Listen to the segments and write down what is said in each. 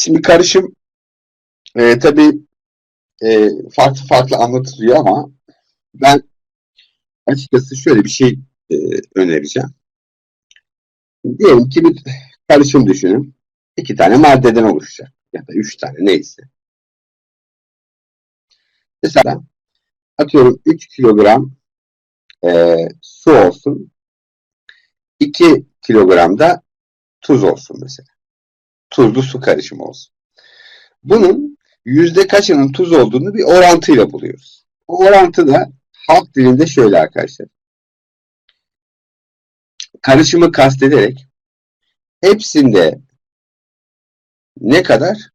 Şimdi karışım e, tabii e, farklı farklı anlatılıyor ama ben açıkçası şöyle bir şey e, önereceğim. Diyelim ki bir karışım düşünün. İki tane maddeden oluşacak. Ya da üç tane neyse. Mesela atıyorum 3 kilogram e, su olsun. 2 kilogram da tuz olsun mesela. Tuzlu su karışımı olsun. Bunun yüzde kaçının tuz olduğunu bir orantıyla buluyoruz. O orantı da halk dilinde şöyle arkadaşlar. Karışımı kastederek hepsinde ne kadar?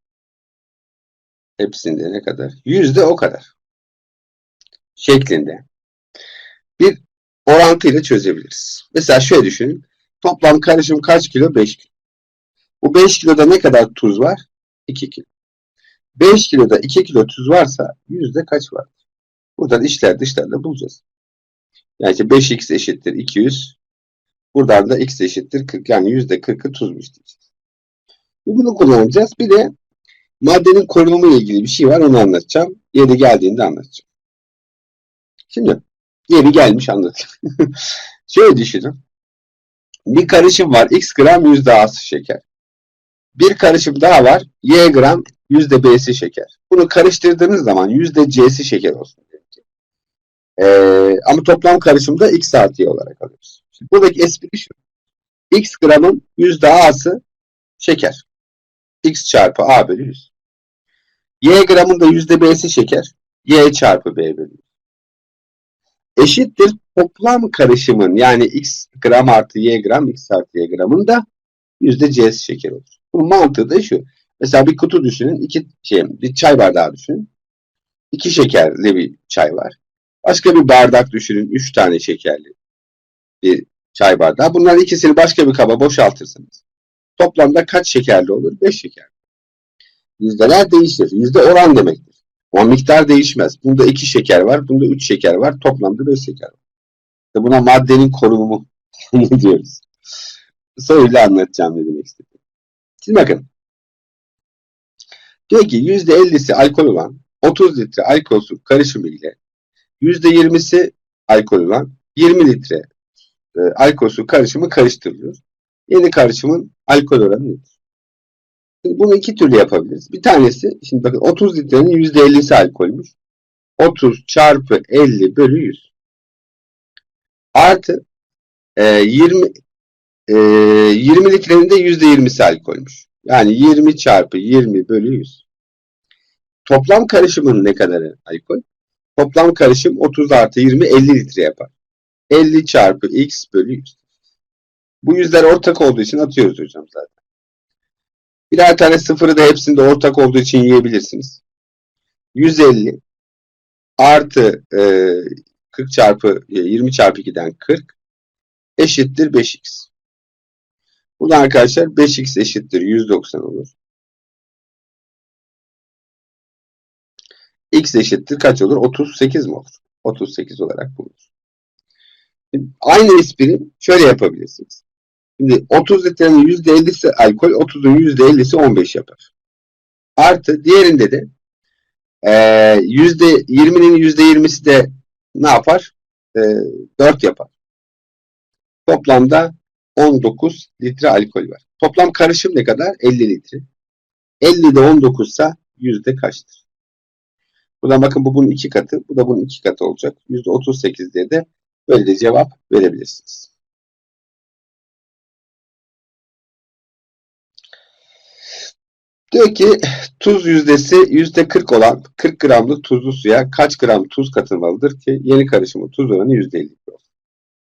Hepsinde ne kadar? Yüzde o kadar. Şeklinde. Bir orantıyla çözebiliriz. Mesela şöyle düşünün. Toplam karışım kaç kilo? 5 kilo. Bu 5 kiloda ne kadar tuz var? 2 kilo. 5 kiloda 2 kilo tuz varsa yüzde kaç var? Buradan içler dışlarla bulacağız. Yani işte 5x eşittir 200. Buradan da x eşittir 40. Yani yüzde 40'ı tuzmuş diyeceğiz. Bunu kullanacağız. Bir de maddenin korunumu ile ilgili bir şey var. Onu anlatacağım. Yeri geldiğinde anlatacağım. Şimdi yeri gelmiş anlatayım. Şöyle düşünün. Bir karışım var. X gram yüzde A'sı şeker. Bir karışım daha var. Y gram yüzde B'si şeker. Bunu karıştırdığınız zaman yüzde C'si şeker olsun. Ee, ama toplam karışımda X artı Y olarak alıyoruz. Şimdi buradaki espri şu. X gramın yüzde A'sı şeker. X çarpı A bölü 100. Y gramın da yüzde B'si şeker. Y çarpı B bölü 100. Eşittir toplam karışımın yani X gram artı Y gram X artı Y gramın da yüzde C'si şeker olur. Bunun mantığı da şu. Mesela bir kutu düşünün. iki şey, bir çay bardağı düşünün. İki şekerli bir çay var. Başka bir bardak düşünün. Üç tane şekerli bir çay bardağı. Bunların ikisini başka bir kaba boşaltırsınız. Toplamda kaç şekerli olur? Beş şeker. Yüzdeler değişir. Yüzde oran demektir. O miktar değişmez. Bunda iki şeker var. Bunda üç şeker var. Toplamda beş şeker var. İşte buna maddenin korunumu diyoruz. Soruyla anlatacağım ne demek istedim. Şimdi bakın. Diyor ki %50'si alkol olan 30 litre alkol su karışımı ile %20'si alkol olan 20 litre e, alkol su karışımı karıştırılıyor. Yeni karışımın alkol oranı nedir? Şimdi bunu iki türlü yapabiliriz. Bir tanesi, şimdi bakın 30 litrenin %50'si alkolmüş. 30 çarpı 50 bölü 100. Artı e, 20 e, 20 litrenin de %20'si alkolmüş. Yani 20 çarpı 20 bölü 100. Toplam karışımın ne kadarı alkol? Toplam karışım 30 artı 20 50 litre yapar. 50 çarpı x bölü 100. Bu yüzler ortak olduğu için atıyoruz hocam zaten. Birer tane sıfırı da hepsinde ortak olduğu için yiyebilirsiniz. 150 artı e, 40 çarpı 20 çarpı 2'den 40 eşittir 5x. Buradan arkadaşlar 5x eşittir 190 olur. x eşittir kaç olur? 38 mi olur? 38 olarak bulunur. Aynı espri şöyle yapabilirsiniz. Şimdi 30 litrenin %50'si alkol, 30'un %50'si 15 yapar. Artı diğerinde de e, %20'nin %20'si de ne yapar? E, 4 yapar. Toplamda 19 litre alkol var. Toplam karışım ne kadar? 50 litre. 50 de 19 ise yüzde kaçtır? Buradan bakın bu bunun iki katı. Bu da bunun iki katı olacak. Yüzde 38 diye de böyle cevap verebilirsiniz. Diyor ki tuz yüzdesi yüzde 40 olan 40 gramlık tuzlu suya kaç gram tuz katılmalıdır ki yeni karışımın tuz oranı yüzde 50 olsun.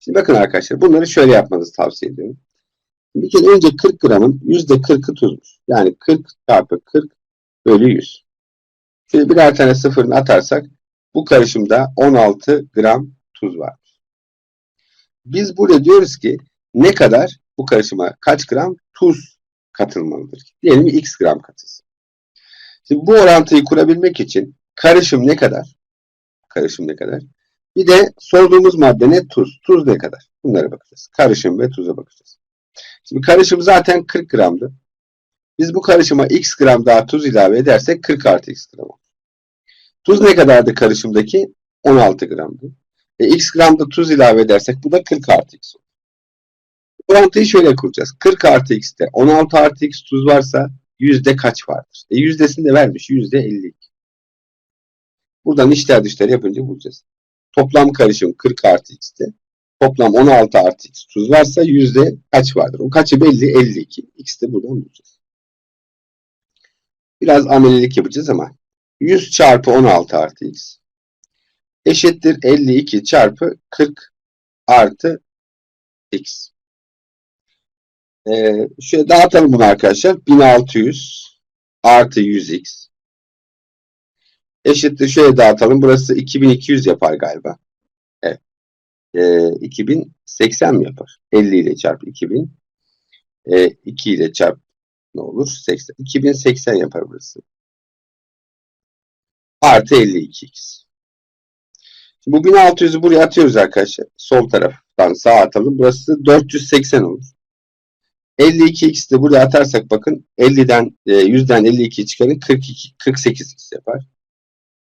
Şimdi bakın arkadaşlar bunları şöyle yapmanızı tavsiye ediyorum. Bir kere önce 40 gramın yüzde 40'ı tuzmuş. Yani 40 çarpı 40 bölü 100. Şimdi birer tane sıfırını atarsak bu karışımda 16 gram tuz var. Biz burada diyoruz ki ne kadar bu karışıma kaç gram tuz katılmalıdır? Diyelim x gram katılsın. Şimdi bu orantıyı kurabilmek için karışım ne kadar? Karışım ne kadar? Bir de sorduğumuz madde ne? Tuz. Tuz ne kadar? Bunlara bakacağız. Karışım ve tuza bakacağız. Şimdi karışım zaten 40 gramdı. Biz bu karışıma x gram daha tuz ilave edersek 40 artı x gram olur. Tuz ne kadardı karışımdaki? 16 gramdı. E, x gramda tuz ilave edersek bu da 40 artı x olur. Orantıyı şöyle kuracağız. 40 artı x'te 16 artı x tuz varsa yüzde kaç vardır? E, yüzdesini de vermiş. Yüzde 52. Buradan içler dışlar yapınca bulacağız. Toplam karışım 40 artı x'te. Toplam 16 artı x tuz varsa yüzde kaç vardır? O kaçı belli? 52. X de buradan bulacağız. Biraz amelilik yapacağız ama 100 çarpı 16 artı x eşittir 52 çarpı 40 artı x. Ee, şöyle dağıtalım bunu arkadaşlar. 1600 artı 100x eşittir şöyle dağıtalım. Burası 2200 yapar galiba. Evet. Ee, 2080 mi yapar? 50 ile çarp 2000. Ee, 2 ile çarp ne olur? 80. 2080 yapar burası. Artı 52x. Şimdi bu 1600'ü buraya atıyoruz arkadaşlar. Sol taraftan sağa atalım. Burası 480 olur. 52x de buraya atarsak bakın 50'den 100'den 52 çıkarın 42 48x yapar.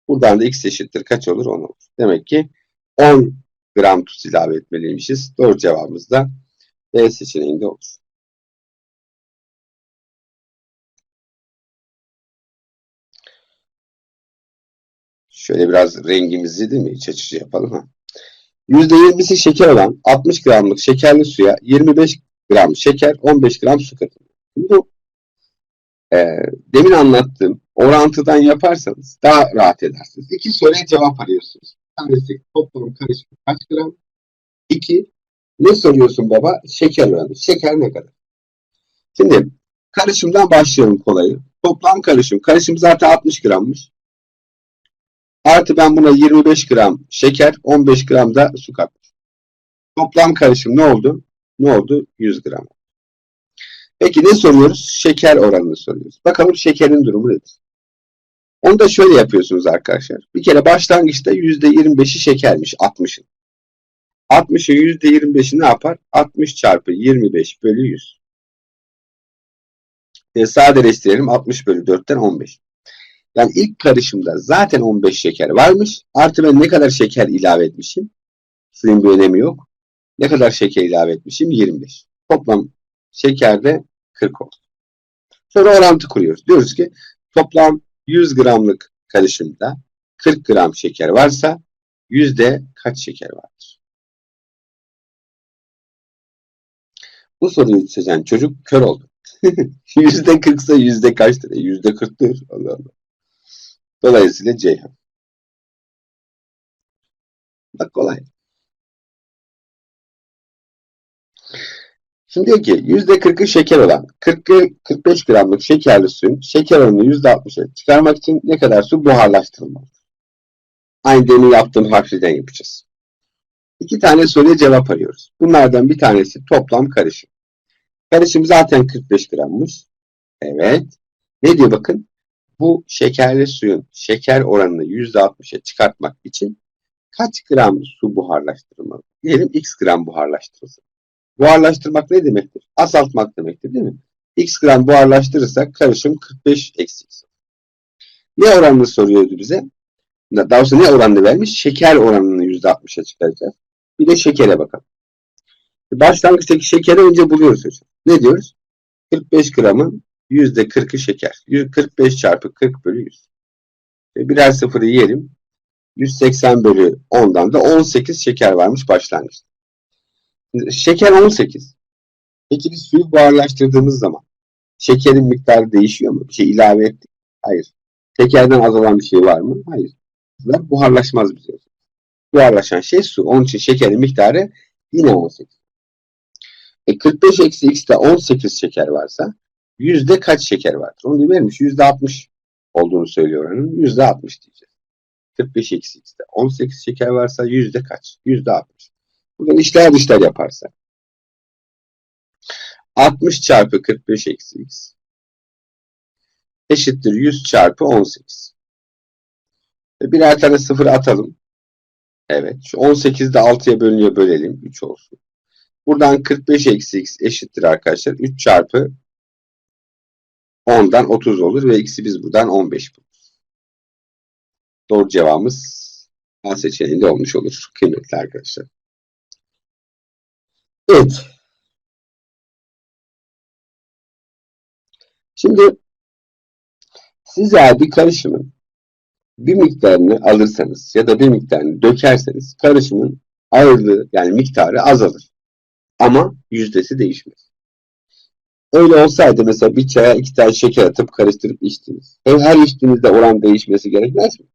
Buradan da x eşittir kaç olur? 10 olur. Demek ki 10 gram tuz ilave etmeliymişiz. Doğru cevabımız da B seçeneğinde olur. Şöyle biraz rengimizi değil mi iç açıcı yapalım. Ha. %20'si şeker olan 60 gramlık şekerli suya 25 gram şeker 15 gram su katılıyor. Bu e, demin anlattığım orantıdan yaparsanız daha rahat edersiniz. İki soruya cevap arıyorsunuz. Tanesi toplam karışım kaç gram? İki, ne soruyorsun baba? Şeker oranı. Şeker ne kadar? Şimdi karışımdan başlayalım kolayı. Toplam karışım. Karışım zaten 60 grammış. Artı ben buna 25 gram şeker, 15 gram da su katmış. Toplam karışım ne oldu? Ne oldu? 100 gram. Peki ne soruyoruz? Şeker oranını soruyoruz. Bakalım şekerin durumu nedir? Onu da şöyle yapıyorsunuz arkadaşlar. Bir kere başlangıçta %25'i şekermiş 60'ın. 60'ın %25'i ne yapar? 60 çarpı 25 bölü 100. E, sadeleştirelim 60 bölü 4'ten 15. Yani ilk karışımda zaten 15 şeker varmış. Artı ben ne kadar şeker ilave etmişim? Suyun bir önemi yok. Ne kadar şeker ilave etmişim? 25. Toplam şekerde 40 oldu. Sonra orantı kuruyoruz. Diyoruz ki toplam 100 gramlık karışımda 40 gram şeker varsa yüzde kaç şeker vardır? Bu soruyu çözen çocuk kör oldu. yüzde 40 ise yüzde kaçtır? E, yüzde 40'tır. Allah Allah. Dolayısıyla Ceyhan. Bak kolay. Şimdi diyor ki %40'ı şeker olan 40 45 gramlık şekerli suyun şeker oranını %60'a çıkarmak için ne kadar su buharlaştırılmalı? Aynı demin yaptığım harfliden yapacağız. İki tane soruya cevap arıyoruz. Bunlardan bir tanesi toplam karışım. Karışım zaten 45 grammış. Evet. Ne diyor bakın? Bu şekerli suyun şeker oranını %60'a çıkartmak için kaç gram su buharlaştırılmalı? Diyelim x gram buharlaştırılsın. Buharlaştırmak ne demektir? Asaltmak demektir değil mi? X gram buharlaştırırsak karışım 45 eksi x. Ne oranını soruyordu bize? Daha doğrusu ne oranını vermiş? Şeker oranını %60'a çıkaracağız. Bir de şekere bakalım. Başlangıçtaki şekeri önce buluyoruz hocam. Ne diyoruz? 45 gramın %40'ı şeker. 45 çarpı 40 bölü 100. Birer sıfırı yiyelim. 180 bölü 10'dan da 18 şeker varmış başlangıçta. Şeker 18. Peki biz suyu buharlaştırdığımız zaman şekerin miktarı değişiyor mu? Bir şey ilave ettik. Hayır. Şekerden azalan bir şey var mı? Hayır. Buharlaşmaz bize. Buharlaşan şey su. Onun için şekerin miktarı yine 18. E 45 eksi x'te 18 şeker varsa yüzde kaç şeker vardır? Onu vermiş. Yüzde 60 olduğunu söylüyor. Yüzde 60 diyeceğiz. 45 eksi x'te 18 şeker varsa yüzde kaç? Yüzde 60. Buradan işler dışlar yaparsak. 60 çarpı 45 eksi x eşittir 100 çarpı 18. Ve birer tane sıfır atalım. Evet. Şu 18 de 6'ya bölünüyor bölelim. 3 olsun. Buradan 45 eksi x eşittir arkadaşlar. 3 çarpı 10'dan 30 olur ve x'i biz buradan 15 buluruz. Doğru cevabımız A seçeneğinde olmuş olur kıymetli arkadaşlar. Evet. Şimdi siz eğer bir karışımın bir miktarını alırsanız ya da bir miktarını dökerseniz karışımın ağırlığı yani miktarı azalır. Ama yüzdesi değişmez. Öyle olsaydı mesela bir çaya iki tane şeker atıp karıştırıp içtiniz. E, her içtiğinizde oran değişmesi gerekmez mi?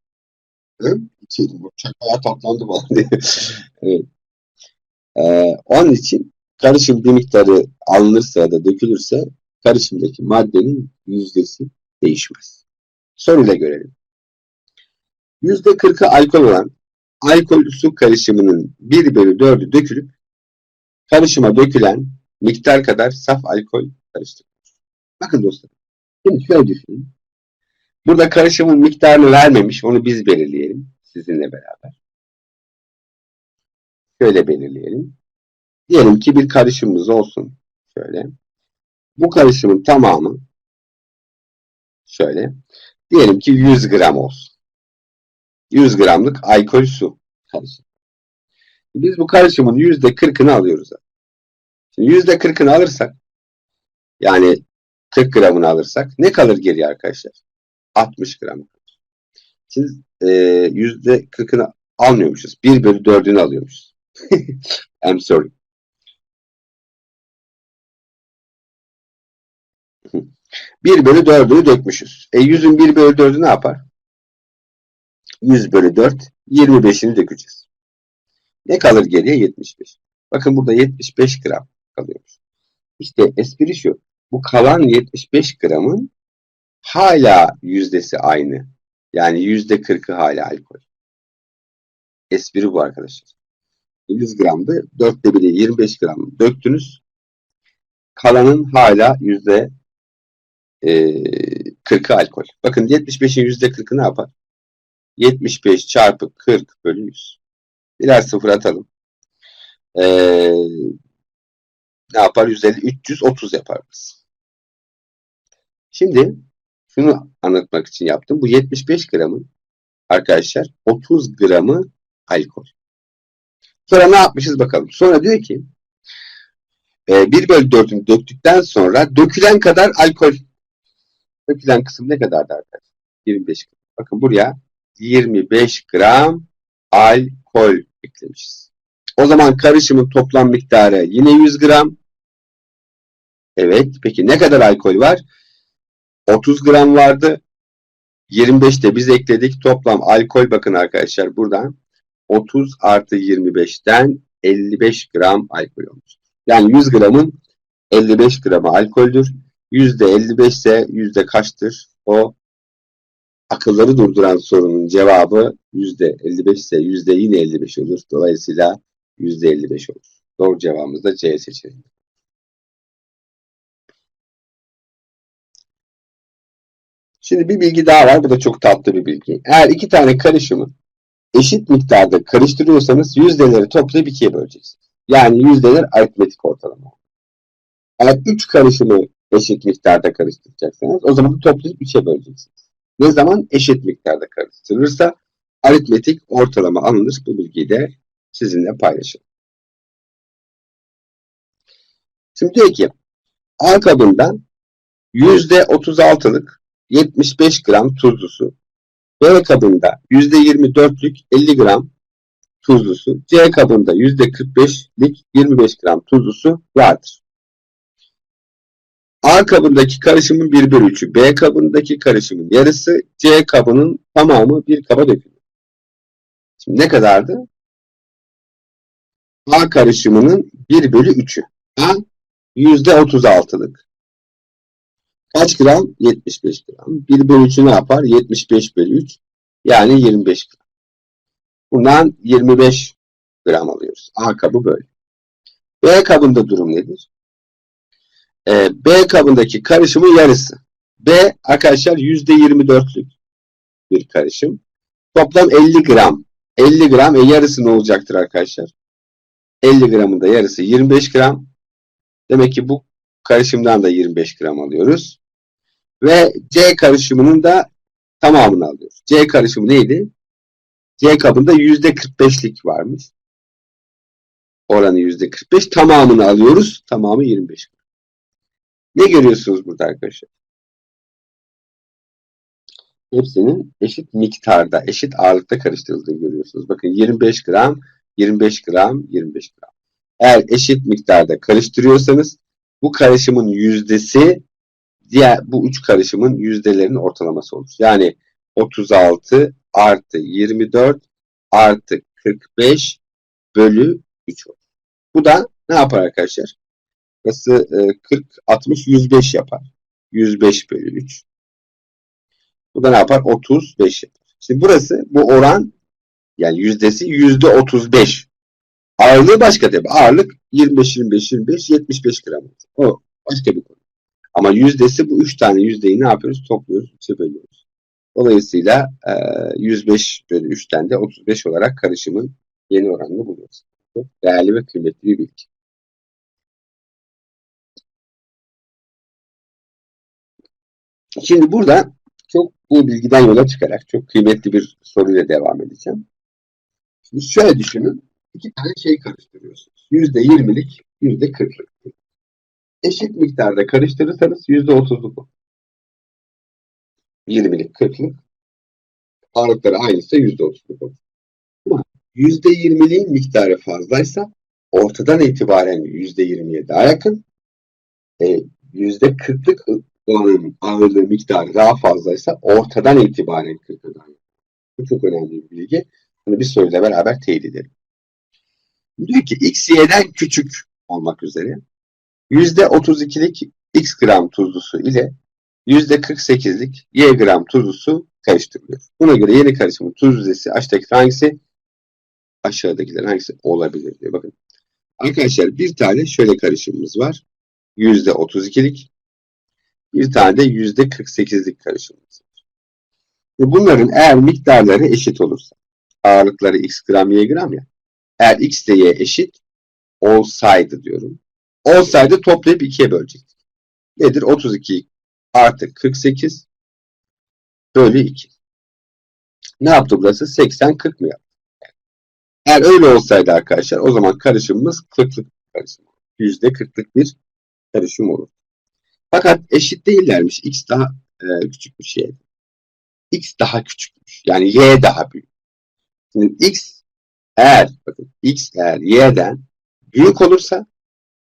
Hı? İçelim, bu çakaya toplandı falan diye. evet. Ee, onun için karışım bir miktarı alınırsa ya da dökülürse karışımdaki maddenin yüzdesi değişmez. Soruyla görelim. Yüzde kırkı alkol olan alkol su karışımının 1 bölü 4'ü dökülüp karışıma dökülen miktar kadar saf alkol karıştırılır. Bakın dostlar. Şimdi şöyle düşünün. Burada karışımın miktarını vermemiş. Onu biz belirleyelim. Sizinle beraber. Şöyle belirleyelim. Diyelim ki bir karışımımız olsun. Şöyle. Bu karışımın tamamı şöyle. Diyelim ki 100 gram olsun. 100 gramlık alkol su karışımı. Biz bu karışımın %40'ını alıyoruz. Şimdi %40'ını alırsak yani 40 gramını alırsak ne kalır geriye arkadaşlar? 60 gram kalır. Siz e, %40'ını almıyormuşuz. 1 bölü 4'ünü alıyormuşuz. I'm sorry. Bir bölü dördünü dökmüşüz. E 100'ün 1 bölü 4'ü ne yapar? 100 bölü 4, 25'ini dökeceğiz. Ne kalır geriye? 75. Bakın burada 75 gram kalıyormuş. İşte espri şu. Bu kalan 75 gramın hala yüzdesi aynı. Yani yüzde 40'ı hala alkol. Espri bu arkadaşlar. 100 gramdı. 4'te 1'i 25 gram döktünüz. Kalanın hala yüzde e, 40'ı alkol. Bakın 75'in yüzde 40'ı ne yapar? 75 çarpı 40 bölü 100. Birer sıfır atalım. Ee, ne yapar? 150, 330 yapar biz. Şimdi şunu anlatmak için yaptım. Bu 75 gramın arkadaşlar 30 gramı alkol. Sonra ne yapmışız bakalım. Sonra diyor ki e, 1 bölü 4'ünü döktükten sonra dökülen kadar alkol. Dökülen kısım ne kadardı arkadaşlar? 25 gram. Bakın buraya 25 gram alkol eklemişiz. O zaman karışımın toplam miktarı yine 100 gram. Evet. Peki ne kadar alkol var? 30 gram vardı. 25'te biz ekledik. Toplam alkol bakın arkadaşlar buradan 30 artı 25'ten 55 gram alkol olmuş. Yani 100 gramın 55 gramı alkoldür. Yüzde 55 ise yüzde kaçtır? O akılları durduran sorunun cevabı yüzde 55 ise yüzde yine 55 olur. Dolayısıyla yüzde 55 olur. Doğru cevabımız da C seçeneği. Şimdi bir bilgi daha var. Bu da çok tatlı bir bilgi. Eğer iki tane karışımı eşit miktarda karıştırıyorsanız yüzdeleri toplayıp ikiye böleceksiniz. Yani yüzdeler aritmetik ortalama. Eğer üç karışımı eşit miktarda karıştıracaksanız o zaman toplayıp üçe böleceksiniz. Ne zaman eşit miktarda karıştırılırsa aritmetik ortalama alınır. Bu bilgiyi de sizinle paylaşalım. Şimdi diyor ki A kabından %36'lık 75 gram tuzlu su. B kabında %24'lük 50 gram tuzlu su. C kabında %45'lik 25 gram tuzlu su vardır. A kabındaki karışımın 1 bölü 3'ü, B kabındaki karışımın yarısı, C kabının tamamı bir kaba dökülür. Şimdi ne kadardı? A karışımının 1 bölü 3'ü. A %36'lık. Kaç gram? 75 gram. 1 bölü 3'ü ne yapar? 75 bölü 3. Yani 25 gram. Bundan 25 gram alıyoruz. A kabı böyle. B kabında durum nedir? Ee, B kabındaki karışımın yarısı. B arkadaşlar %24'lük bir karışım. Toplam 50 gram. 50 gram e yarısı ne olacaktır arkadaşlar? 50 gramın da yarısı 25 gram. Demek ki bu karışımdan da 25 gram alıyoruz. Ve C karışımının da tamamını alıyoruz. C karışımı neydi? C kabında %45'lik varmış. Oranı %45. Tamamını alıyoruz. Tamamı 25 gram. Ne görüyorsunuz burada arkadaşlar? Hepsinin eşit miktarda, eşit ağırlıkta karıştırıldığını görüyorsunuz. Bakın 25 gram, 25 gram, 25 gram. Eğer eşit miktarda karıştırıyorsanız bu karışımın yüzdesi diğer bu üç karışımın yüzdelerinin ortalaması olur. Yani 36 artı 24 artı 45 bölü 3 olur. Bu da ne yapar arkadaşlar? Burası 40, 60, 105 yapar. 105 bölü 3. Bu da ne yapar? 35 yapar. Şimdi burası bu oran yani yüzdesi yüzde 35. Ağırlığı başka tabi. Ağırlık 25, 25, 25, 75 gram. O başka bir konu. Ama yüzdesi bu 3 tane yüzdeyi ne yapıyoruz? Topluyoruz, 3'e bölüyoruz. Dolayısıyla 105 bölü 3'ten de 35 olarak karışımın yeni oranını buluyoruz. Çok değerli ve kıymetli bir bilgi. Şimdi burada çok bu bilgiden yola çıkarak çok kıymetli bir soruyla devam edeceğim. Şimdi şöyle düşünün. iki tane şey karıştırıyorsunuz. Yüzde yirmilik, yüzde kırklık. Eşit miktarda karıştırırsanız yüzde otuzluk olur. Yirmilik, kırklık. Ağırlıkları aynıysa yüzde otuzluk olur. Yüzde yirmiliğin miktarı fazlaysa ortadan itibaren yüzde yirmiye daha yakın. E, yüzde kırklık olanın ağırlığı miktarı daha fazlaysa ortadan itibaren 40'a daha yakın. Bu çok önemli bir bilgi. Bunu bir soruyla beraber teyit edelim. Diyor ki x y'den küçük olmak üzere %32'lik x gram tuzlusu ile %48'lik y gram tuzlusu karıştırılıyor. Buna göre yeni karışımın tuz yüzdesi aşağıdaki hangisi aşağıdakilerin hangisi olabilir diyor. Bakın. Arkadaşlar bir tane şöyle karışımımız var. %32'lik bir tane de %48'lik karışımımız var. Bunların eğer miktarları eşit olursa ağırlıkları x gram y gram ya eğer x ile y eşit olsaydı diyorum. Olsaydı toplayıp ikiye bölecektik. Nedir? 32 artı 48 bölü 2. Ne yaptı burası? 80 40 mı yaptı? Eğer öyle olsaydı arkadaşlar o zaman karışımımız 40'lık karışım olur. %40'lık bir karışım olur. Fakat eşit değillermiş. X daha e, küçükmüş y. X daha küçükmüş. Yani y daha büyük. Şimdi x eğer bakın x eğer y'den büyük olursa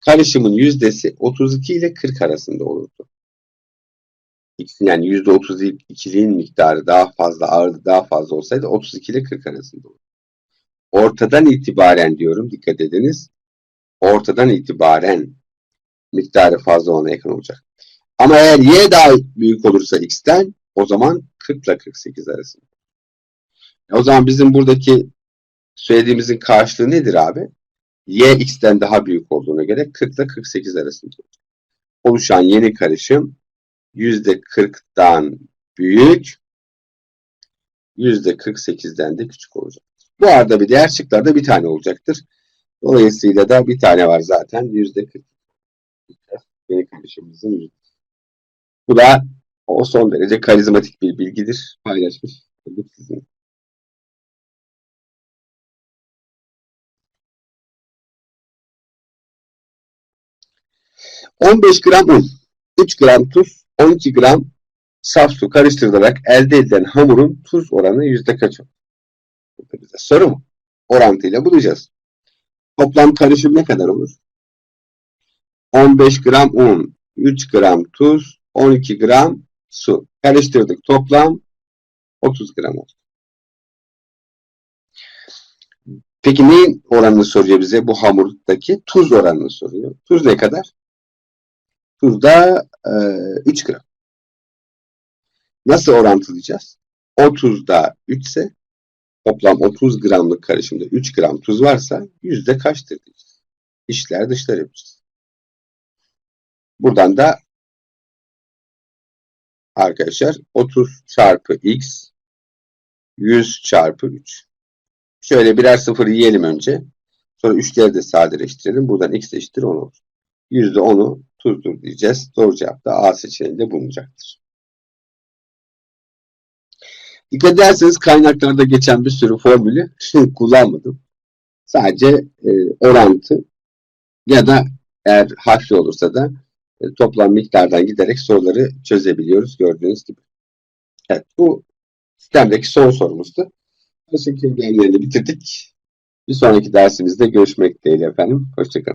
karışımın yüzdesi 32 ile 40 arasında olurdu. Yani %32'liğin miktarı daha fazla ağırlığı daha fazla olsaydı 32 ile 40 arasında olurdu. Ortadan itibaren diyorum dikkat ediniz. Ortadan itibaren miktarı fazla olana yakın olacak. Ama eğer y daha büyük olursa x'ten o zaman 40 ile 48 arasında. O zaman bizim buradaki söylediğimizin karşılığı nedir abi? Y x'ten daha büyük olduğuna göre 40 ile 48 arasında oluşan yeni karışım %40'dan büyük %48'den de küçük olacak. Bu arada bir diğer şıklarda bir tane olacaktır. Dolayısıyla da bir tane var zaten %40. Yeni karışımımızın. Bu da o son derece karizmatik bir bilgidir. Paylaşmış olduk 15 gram un, 3 gram tuz, 12 gram saf su karıştırılarak elde edilen hamurun tuz oranı yüzde kaç olur? Burada soru mu? Orantıyla bulacağız. Toplam karışım ne kadar olur? 15 gram un, 3 gram tuz, 12 gram su. Karıştırdık. Toplam 30 gram oldu. Peki neyin oranını soruyor bize? Bu hamurdaki tuz oranını soruyor. Tuz ne kadar? Tuzda e, 3 gram. Nasıl orantılayacağız? 30'da 3 ise toplam 30 gramlık karışımda 3 gram tuz varsa yüzde kaçtır diyeceğiz. İşler dışlar yapacağız. Buradan da arkadaşlar 30 çarpı x 100 çarpı 3. Şöyle birer sıfır yiyelim önce. Sonra 3'leri de sadeleştirelim. Buradan x eşittir 10 olur. %10'u tuzdur diyeceğiz. Doğru cevap da A seçeneğinde bulunacaktır. Dikkat ederseniz kaynaklarda geçen bir sürü formülü kullanmadım. Sadece e, orantı ya da eğer harfli olursa da e, toplam miktardan giderek soruları çözebiliyoruz gördüğünüz gibi. Evet bu sistemdeki son sorumuzdu. Kimliğini bitirdik. Bir sonraki dersimizde görüşmek dileğiyle efendim. Hoşçakalın.